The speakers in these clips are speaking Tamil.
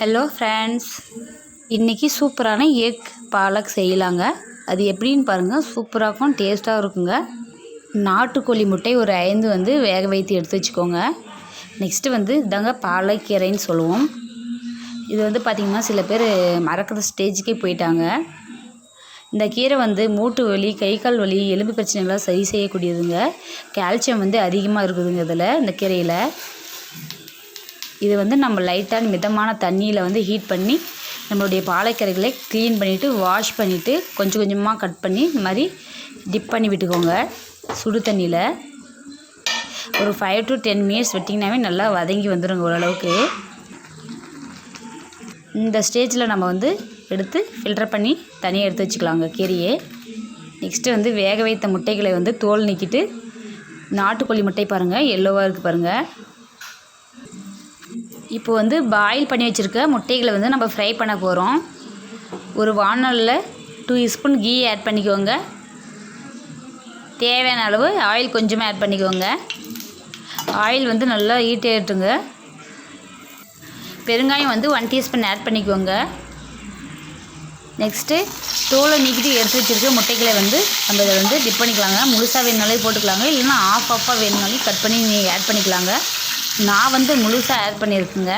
ஹலோ ஃப்ரெண்ட்ஸ் இன்றைக்கி சூப்பரான எக் பாலக் செய்யலாங்க. அது எப்படின்னு பாருங்கள் சூப்பராக இருக்கும் டேஸ்ட்டாக இருக்குங்க. நாட்டுக்கோழி முட்டை ஒரு ஐந்து வந்து வேக வைத்து எடுத்து வச்சுக்கோங்க. நெக்ஸ்ட்டு வந்து இதாங்க பாலக்கீரைன்னு சொல்லுவோம். இது வந்து பார்த்திங்கன்னா சில பேர் மறக்கிற ஸ்டேஜுக்கே போயிட்டாங்க. இந்த கீரை வந்து மூட்டு வலி கை கால் வலி எலும்பு பிரச்சனைகள்லாம் சரி செய்யக்கூடியதுங்க. கால்சியம் வந்து அதிகமாக இருக்குதுங்க இதில் இந்த கீரையில். இது வந்து நம்ம லைட்டாக மிதமான தண்ணியில் வந்து ஹீட் பண்ணி நம்மளுடைய பாலைக்கரைகளை க்ளீன் பண்ணிவிட்டு வாஷ் பண்ணிவிட்டு கொஞ்சம் கொஞ்சமாக கட் பண்ணி இந்த மாதிரி டிப் பண்ணி விட்டுக்கோங்க. சுடு தண்ணியில். ஒரு ஃபைவ் டு டென் மினிட்ஸ் விட்டிங்கனாவே நல்லா வதங்கி வந்துடுங்க ஓரளவுக்கு. இந்த ஸ்டேஜில் நம்ம வந்து எடுத்து ஃபில்டர் பண்ணி தனியாக எடுத்து வச்சுக்கலாங்க கீரையே. நெக்ஸ்ட்டு வந்து வேக வைத்த முட்டைகளை வந்து தோல் நீக்கிட்டு நாட்டுக்கோழி முட்டை பாருங்கள் எல்லோவாக இருக்குது பாருங்கள் இப்போ வந்து பாயில் பண்ணி வச்சுருக்க முட்டைகளை வந்து நம்ம ஃப்ரை பண்ண போகிறோம் ஒரு வானலில் டூ ஸ்பூன் கீ ஆட் பண்ணிக்கோங்க. தேவையான அளவு ஆயில் கொஞ்சமாக ஆட் பண்ணிக்கோங்க. ஆயில் வந்து நல்லா ஹீட் ஆகிட்டுங்க பெருங்காயம் வந்து ஒன் டீஸ்பூன் ஆட் பண்ணிக்கோங்க. நெக்ஸ்ட்டு தோலை நீக்கிட்டு எடுத்து வச்சுருக்க முட்டைகளை வந்து நம்ம இதை வந்து டிப் பண்ணிக்கலாங்க. முழுசாக வேணுனாலே போட்டுக்கலாங்க. இல்லைன்னா ஆஃப் ஆஃபாக வேணுனாலும் கட் பண்ணி நீங்கள் ஆட் பண்ணிக்கலாங்க. நான் வந்து முழுசாக ஆட் பண்ணியிருக்குங்க.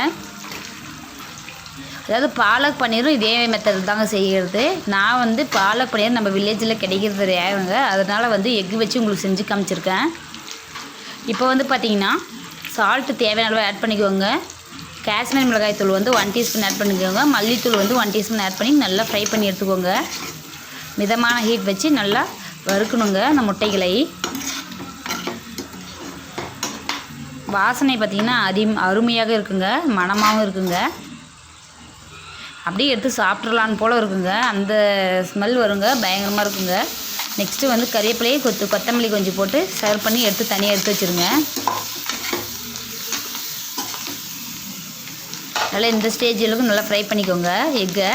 அதாவது பாலக் பன்னீரும் இதே மெத்தட் தாங்க செய்கிறது நான் வந்து பாலக் பன்னீர் நம்ம வில்லேஜில் கிடைக்கிறது ரேருங்க அதனால் வந்து எக்கு வச்சு உங்களுக்கு செஞ்சு காமிச்சிருக்கேன். இப்போ வந்து பார்த்திங்கன்னா சால்ட்டு தேவையான அளவு ஆட் பண்ணிக்கோங்க. காஷ்மீர் மிளகாய் தூள் வந்து ஒன் டீஸ்பூன் ஆட் பண்ணிக்கோங்க. மல்லித்தூள் வந்து ஒன் டீஸ்பூன் ஆட் பண்ணி நல்லா ஃப்ரை பண்ணி எடுத்துக்கோங்க. மிதமான ஹீட் வச்சு நல்லா வறுக்கணுங்க. அந்த முட்டைகளை. வாசனை பார்த்திங்கன்னா அதி அருமையாக இருக்குங்க. மணமாகவும் இருக்குங்க. அப்படியே எடுத்து சாப்பிட்றலான்னு போல் இருக்குங்க. அந்த ஸ்மெல் வருங்க. பயங்கரமாக இருக்குங்க. நெக்ஸ்ட்டு வந்து கறிவேப்பிலையே கொத்து கொத்தமல்லி கொஞ்சம் போட்டு சர்வ் பண்ணி எடுத்து தனியாக எடுத்து வச்சுருங்க. நல்லா இந்த ஸ்டேஜ் அளவுக்கு நல்லா ஃப்ரை பண்ணிக்கோங்க. எக்கை.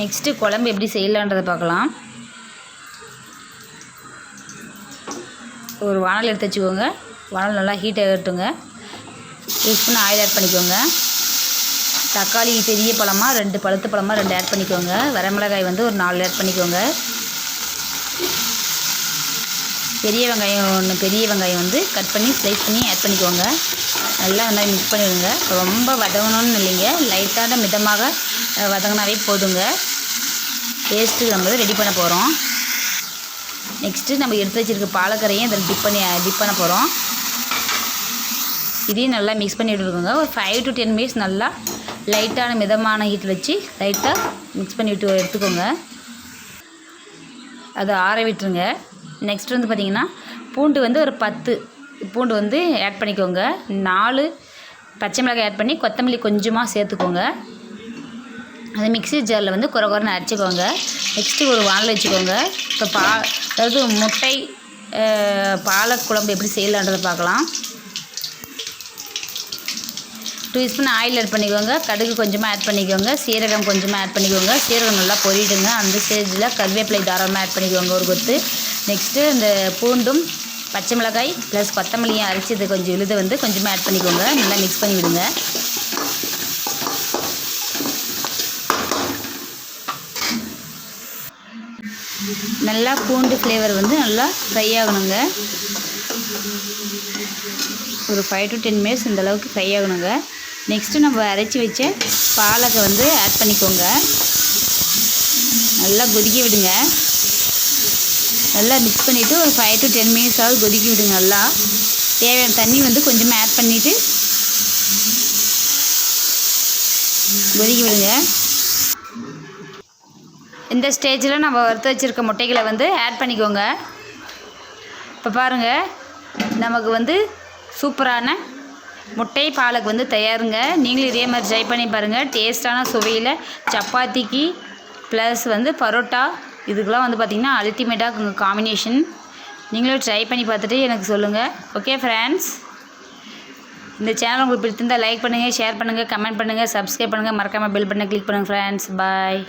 நெக்ஸ்ட்டு குழம்பு எப்படி செய்யலான்றதை பார்க்கலாம். ஒரு வானல் எடுத்து வச்சுக்கோங்க. வானல் நல்லா ஹீட் ஆகட்டுங்க யூஸ் பண்ணி ஆயில் ஆட் பண்ணிக்கோங்க. தக்காளி பெரிய பழமாக ரெண்டு பழுத்த பழமாக ரெண்டு ஆட் பண்ணிக்கோங்க. வரமிளகாய் வந்து ஒரு நாலு ஆட் பண்ணிக்கோங்க. பெரிய வெங்காயம் ஒன்று பெரிய வெங்காயம் வந்து கட் பண்ணி ஸ்லைஸ் பண்ணி ஆட் பண்ணிக்கோங்க. நல்லா நல்லா மிக்ஸ் பண்ணிவிடுங்க ரொம்ப வதங்கணும்னு இல்லைங்க. லைட்டான மிதமாக வதங்கினாவே போதுங்க. பேஸ்ட்டு நம்ம ரெடி பண்ண போகிறோம் நெக்ஸ்ட்டு நம்ம எடுத்து வச்சுருக்க பாலக்கரையும் இதில் டிப் பண்ணி டிப் பண்ண போகிறோம் இதையும் நல்லா மிக்ஸ் பண்ணி விட்டுருக்கோங்க ஒரு ஃபைவ் டு டென் மினிட்ஸ் நல்லா லைட்டான மிதமான ஹீட் வச்சு லைட்டாக மிக்ஸ் பண்ணி விட்டு எடுத்துக்கோங்க. அதை ஆற விட்டுருங்க. நெக்ஸ்ட் வந்து பார்த்திங்கன்னா பூண்டு வந்து ஒரு பத்து. பூண்டு வந்து ஆட் பண்ணிக்கோங்க. நாலு பச்சை மிளகாய் ஆட் பண்ணி கொத்தமல்லி கொஞ்சமாக சேர்த்துக்கோங்க. அந்த மிக்சி ஜாரில் வந்து குறை குறைன்னு அரைச்சிக்கோங்க. நெக்ஸ்ட்டு ஒரு வானல் வச்சுக்கோங்க. இப்போ பா அதாவது முட்டை பாலக் குழம்பு எப்படி செய்யலான்றதை பார்க்கலாம். டூ ஸ்பூன் ஆயில் ஆட் பண்ணிக்கோங்க. கடுகு கொஞ்சமாக ஆட் பண்ணிக்கோங்க. சீரகம் கொஞ்சமாக ஆட் பண்ணிக்கோங்க. சீரகம் நல்லா பொரியிடுங்க அந்த ஸ்டேஜில் கருவேப்பிலை தாராளமாக ஆட் பண்ணிக்கோங்க ஒரு கொத்து. நெக்ஸ்ட்டு இந்த பூண்டும் பச்சை மிளகாய் ப்ளஸ் கொத்தமல்லியும் அரைச்சது கொஞ்சம் எழுத வந்து கொஞ்சமாக ஆட் பண்ணிக்கோங்க. நல்லா மிக்ஸ் பண்ணி விடுங்க நல்லா பூண்டு ஃப்ளேவர் வந்து நல்லா ஃப்ரை ஆகணுங்க. ஒரு ஃபைவ் டு டென் மினிட்ஸ் இந்தளவுக்கு ஃப்ரை ஆகணுங்க. நெக்ஸ்ட்டு நம்ம அரைச்சி வச்ச பாலக்கை வந்து ஆட் பண்ணிக்கோங்க. நல்லா கொதிக்க விடுங்க. நல்லா மிக்ஸ் பண்ணிவிட்டு ஒரு ஃபைவ் டு டென் மினிட்ஸாவது கொதிக்க விடுங்க நல்லா. தேவையான தண்ணி வந்து கொஞ்சமாக ஆட் பண்ணிவிட்டு கொதிக்க விடுங்க. இந்த ஸ்டேஜில் நம்ம வறுத்து வச்சுருக்க முட்டைகளை வந்து ஆட் பண்ணிக்கோங்க. இப்போ பாருங்கள் நமக்கு வந்து சூப்பரான முட்டை பாலுக்கு வந்து தயாருங்க. நீங்களும் இதே மாதிரி ட்ரை பண்ணி பாருங்கள் டேஸ்ட்டான சுவையில் சப்பாத்திக்கு ப்ளஸ் வந்து பரோட்டா இதுக்கெலாம் வந்து பார்த்திங்கன்னா அல்டிமேட்டாக காம்பினேஷன் நீங்களும் ட்ரை பண்ணி பார்த்துட்டு எனக்கு சொல்லுங்கள் ஓகே ஃப்ரெண்ட்ஸ் இந்த சேனல் உங்களுக்கு பிடித்திருந்தால் லைக் பண்ணுங்கள் ஷேர் பண்ணுங்கள் கமெண்ட் பண்ணுங்கள் சப்ஸ்கிரைப் பண்ணுங்கள் மறக்காமல் பெல் பண்ண கிளிக் பண்ணுங்கள் ஃப்ரெண்ட்ஸ் பாய்